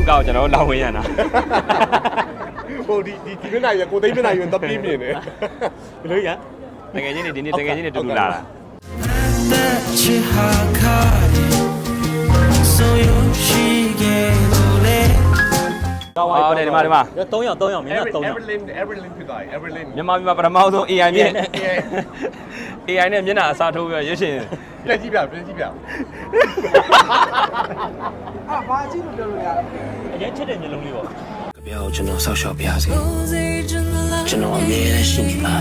သူ့ကားကိုကျွန်တော်တို့လောက်ဝင်းရန်တာဟိုဒီဒီဒီမျက်နှာရကိုသိမ်းမျက်နှာရသပေးမြင်တယ်ဘယ်လိုရတကယ်ချင်းနေဒီနေ့တကယ်ချင်းနေတူတူလာတာ ဟုတ်တယ်ဒီမှာဒီမှာ 3ယောက်3ယောက်မင်းက every 3ယောက် every lane every lane ဖြစ်သွားပြီ every lane မြန်မာပြည်မှာပထမဆုံး AI နဲ့ AI နဲ့မျက်နှာအစားထိုးပြီးတော့ရွှေ့ရှင် ပြန်ကြည့်ပြပြန်ကြည့်ပြအာဘာကြည့်လို့ပြောလို့ရလဲအရင်ချက်တဲ့မျိုးလုံးလေးပေါ့ကြပြောကျွန်တော်ဆောက်ရှောက်ပြစေကျွန်တော်အမြဲတမ်းရှိနေပါ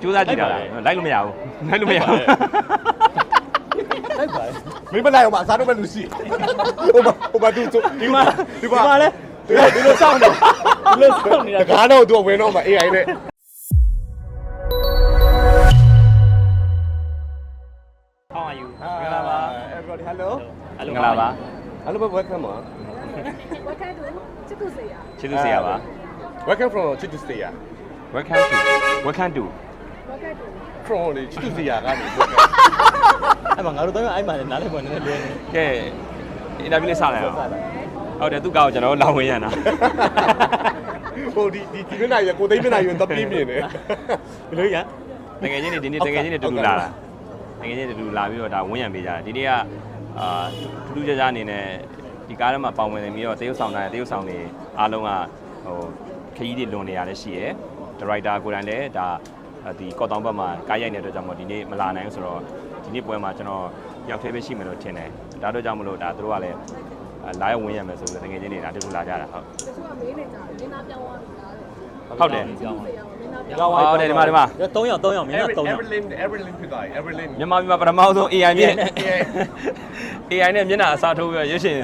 ကြိုးစားကြည့်တာလားလိုက်လို့မရဘူးလိုက်လို့မရဘူးလိုက်ပါမင်းမလိုက်အောင်ပါစားတော့မဲ့လူရှိဟိုမှာဟိုမှာသူဒီမှာဒီမှာလဲဒီလိုစောင့်နေဒီလိုစောင့်နေတာတကားတော့သူကဝင်တော့မှ AI နဲ့ everybody hello မင်္ဂလာပါ hello welcome ပါ Welcome to ချစ်သူစေရချစ်သူဆရာပါ welcome from Chitu Stay Welcome to Welcome to Welcome to from လေ Chitu Stay ကနေအဲ့မှာငါတို့တော့အဲ့မှာနားလည်းပေါ်နေတယ်လွယ်နေကဲအင်တာဗျူးလေးစလိုက်အောင်ဟုတ်တယ်သူ့ကောင်ကျွန်တော်တို့လောင်ဝင်ရတာ ဟိုဒီဒီဒီမျက်နှာရကိုသိမ်းမျက်နှာရတော့ပြင်းပြင်းနေဘယ်လိုရ တကယ်ချင်းနေဒီနေ့တကယ်ချင်းနေတူတူလာတာတကယ်ချင်းတူတူလာပြီးတော့ဒါဝန်းရံပေးကြတာဒီနေ့က အာထူးထူးခြားခြားအနေနဲ့ဒီကားထဲမှာပေါဝင်နေပြီးတော့တရုတ်ဆောင်တာတရုတ်ဆောင်နေအားလုံးကဟိုခရီးတွေလွန်နေရလဲရှိရယ်ဒါရိုက်တာကိုယ်တိုင်လည်းဒါဒီကော့တောင်ဘက်မှာကားရိုက်နေတဲ့အတွက်ကြောင့်မို့ဒီနေ့မလာနိုင်ဘူးဆိုတော့ဒီနေ့ပွဲမှာကျွန်တော်ရောက်သေးပဲရှိမယ်လို့ထင်တယ်ဒါတို့ကြောင့်မလို့ဒါတို့ကလည်းလာရဝင်ရမယ်ဆိုလို့တကယ်ချင်းနေတာတူတူလာကြတာဟုတ်တချို့ကမေးနေကြတယ်မင်းသားပြောင်းသွားပြီလားတဲ့ ဟုတ်တယ်ချစ်သူစေရမင်းသားပြောင်းဟုတ်တယ်ဒီမှာဒီမှာ 3ယောက်3ယောက်မင်းက3ယောက် Everlyn Everlyn ဖြစ်သွားပြီ Everlyn မြန်မာပြည်မှာပထမဆုံး AI နဲ့ AI AI နဲ့မျက်နှာအစားထိုးပြီးရွှေရှင်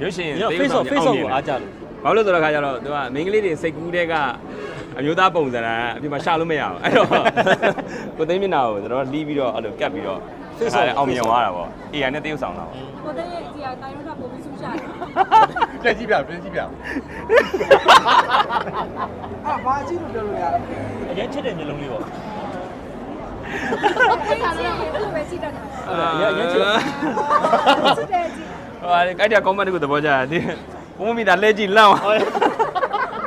ရွှေရှင်ည Facebook Facebook ကိုအားကြလို့ ဘာလို့လဲဆိုတော့ခါကျတော့သူကမိန်းကလေးတွေစိတ်ကူးတဲ့ကအမျိုးသားပုံစံအပြင်မှာရှာလို့မရဘူးအဲ့တော့ကိုသိန်းမျက်နှာကိုကျွန်တော်လီးပြီးတော့အဲ့လိုကတ်ပြီးတော့ အောင်မြင်သွားတာပေါ့ AI နဲ့တရုပ်ဆောင်တာပေါ့ကိုတဲ့ရဲ့အကြီးအတိုင်းတော့ပုံပြီးဆူရှာတယ်ပြည့်ကြည့်ပြပြည့်ကြည့်ပြအရင်ချစ်တဲ့မျိုးလုံးလေးပေါ့အဲ့ဒါလည်းဘယ်လိုပဲကြည့်တတ်တာအရင်အရင်ချစ်ချစ်တယ်ကြည့်ဟိုအဲ့ဒီ comment ကိုသဘောကျတယ်ဒီဘုံမီတာလက်ကြည့်လန့်သွား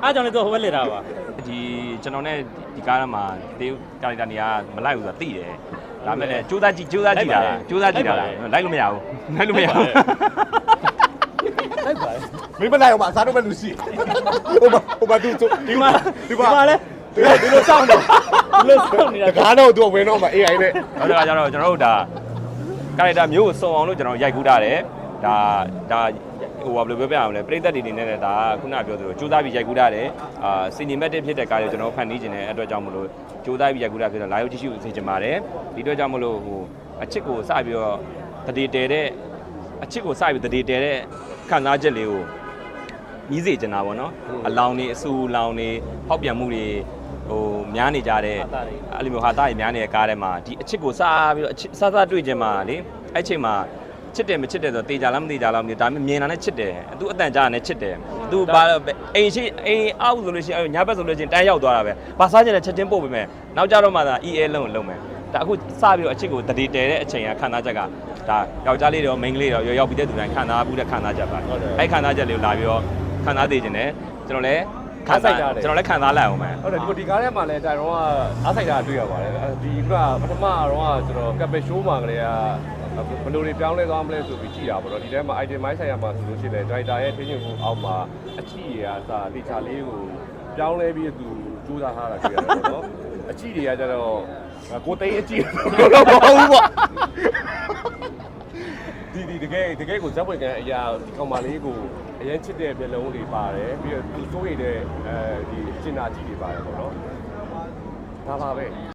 အားကြောင့်လည်းသူဟိုဘက်လေတာပါဒီကျွန်တော်နဲ့ဒီကားထဲမှာတေးကာရီတာနေရာမလိုက်ဘူးဆိုတာသိတယ် ဒါမဲ့လည်းစူးစမ်းကြည့်စူးစမ်းကြည့်တာစူးစမ်းကြည့်တာလိုက်လို့မရဘူးလိုက်လို့မရဘူးတိုက်ပါလေမင်းမလိုက်အောင်ပါအစားတော့ပဲလူရှိဟိုမှာဟိုမှာသူဒီမှာဒီဒီမှာမှာလဲဒီလိုဒီလိုစောင့်နေဒီလိုစောင့်နေတာတကားတော့သူဝင်တော့မှာ AI နဲ့နောက်တစ်ခါကျတော့ကျွန်တော်တို့ဒါကာရီတာမျိုးကိုစုံအောင်လို့ကျွန်တော်ရိုက်ကူးထားတယ်ဒါဒါ ဟိုဘာလို့ပြောပြရမလဲပရိသတ်တွေအနေနဲ့လည်းဒါခုနပြောသလိုစူးစမ်းပြီးရိုက်ကူးထားတယ်အာစီနီမက်တစ်ဖြစ်တဲ့ကားကိုကျွန်တော်ဖန်တီးခြင်းတဲ့အတွက်ကြောင့်မလို့စူးစမ်းပြီးရိုက်ကူးတာဖြစ်တော့လာရောက်ကြည့်ရှုစေချင်ပါတယ်ဒီအတွက်ကြောင့်မလို့ဟိုအချစ်ကိုစပြီးတော့တတိတဲတဲ့အချစ်ကိုစပြီးတတိတဲတဲ့ခံစားချက်လေးကိုကြီးစေချင်တာပေါ့နော်အလောင်းနေအဆူလောင်းနေဟောက်ပြန်မှုတွေဟိုများနေကြတဲ့အဲ့လိုမျိုးဟာသားတွေများနေတဲ့ကားထဲမှာဒီအချစ်ကိုစားပြီးတော့အချစ်စားစားတွေ့ခြင်းမှာလေအဲ့ချိန်မှာ ချစ်တယ်မချစ်တယ်ဆိုတော့တေးကြလားမတေးကြလားမသိဘူးဒါပေမဲ့မြင်တာနဲ့ချစ်တယ်သူအတန်ကြာတာနဲ့ချစ်တယ်သူဘာအိမ်ရှိအိမ်အောက်ဆိုလို့ရှိရင်ညဘက်ဆိုလို့ရှိရင်တန်းရောက်သွားတာပဲဘာစားချင်လဲချက်ချင်းပို့ပေးမယ်နောက်ကြတော့မှသာ EA လုံးလုံးမယ်ဒါအခုစပြီးတော့အချစ်ကိုတတိတဲတဲ့အချိန်ကခံစားချက်ကဒါယောက်ျားလေးတွေရောမိန်းကလေးတွေရောရောက်ပြီးတဲ့သူတိုင်းခံစားဘူးတဲ့ခံစားချက်ပါအဲ့ခံစားချက်လေးကိုလာပြီးတော့ခံစားသေးခြင်းနဲ့ကျွန်တော်လည်း ခံစားကျွန်တော်လည်းခံစားလိုက်အောင်မယ်ဟုတ်တယ်ဒီဒီကားထဲမှာလည်းတိုင်တော့ကအားဆိုင်တာတွေ့ရပါတယ်ဒီကပထမတော့ကျွန်တော်ကပ်ပရှိုးမှာကလေးကဘယ်လိုတွေပြောင်းလဲသွားမလဲဆိုပြီးကြည့်တာပေါ့နော်ဒီထဲမှာ item မိုင်းဆိုင်ရမှာဆိုလို့ရှိရင်လည်း driver ရဲ့ထင်းချင်မှုအောက်မှာအချီရအစားတေချာလေးကိုပြောင်းလဲပြီးသူစူးစမ်းထားတာတွေ့ရတယ်ပေါ့နော်အချီတွေကကျတော့ကိုသိန်းအချီတော့မဟုတ်ဘူးပေါ့ ဒီဒီတကယ်တကယ်ကိုဇက်ပွင့်ကန်အရာဒီကောင်မလေးကိုအရင်ချစ်တဲ့မျက်လုံးတွေပါတယ်ပြီးတော့သူစိုးရိမ်တဲ့အဲဒီကျင်နာကြီးတွေပါတယ်ပေါ့နော်ဒါပါပဲ